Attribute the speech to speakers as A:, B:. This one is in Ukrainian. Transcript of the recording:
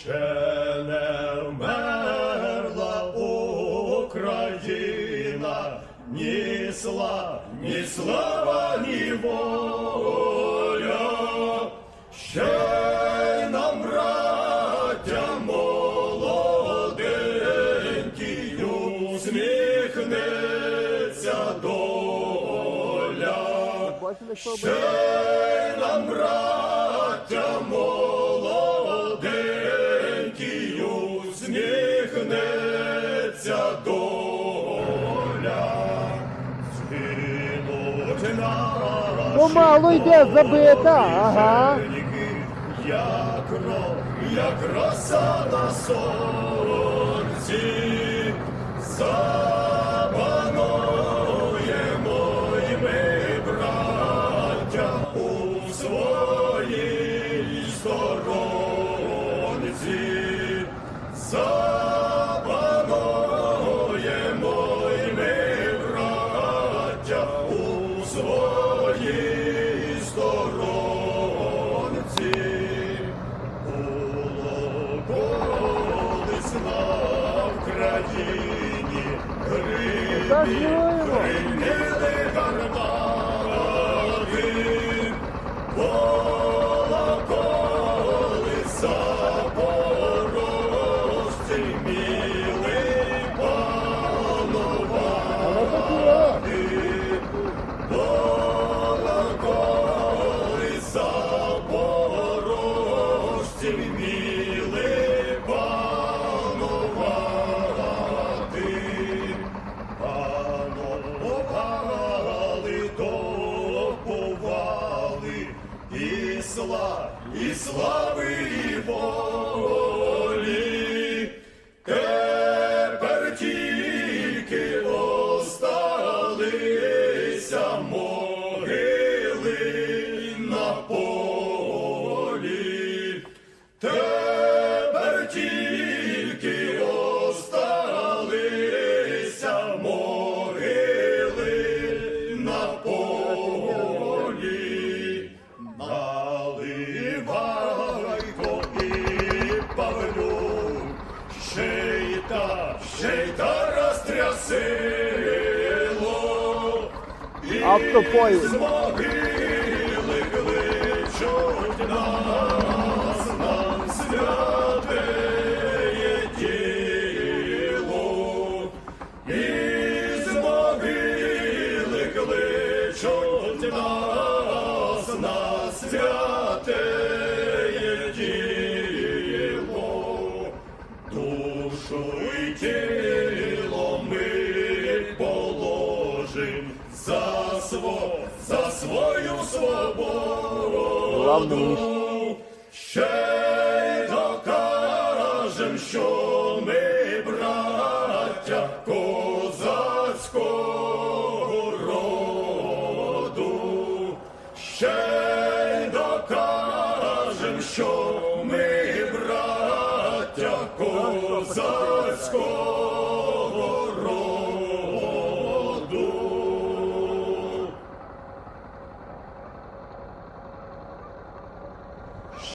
A: ще не вмерла Україна, ні слава, ні слава, ні воля, ще нам, браття молоденькі, усміхнеться доля. Ще нам, браття Наші
B: Помалу йде, забита, ага.
A: Як ро, як роса на сонці, Thank you. Сла, і слави, і волі. Тепер тільки осталися могили на полі. Тепер І
B: Автопоїзд.
A: з могили кличуть нас на святе діло. І з могили кличуть нас на святе діло. Душу й тіло за, свою свободу. Ще й докажем, що ми браття козацького роду. Ще й докажем, що ми браття козацького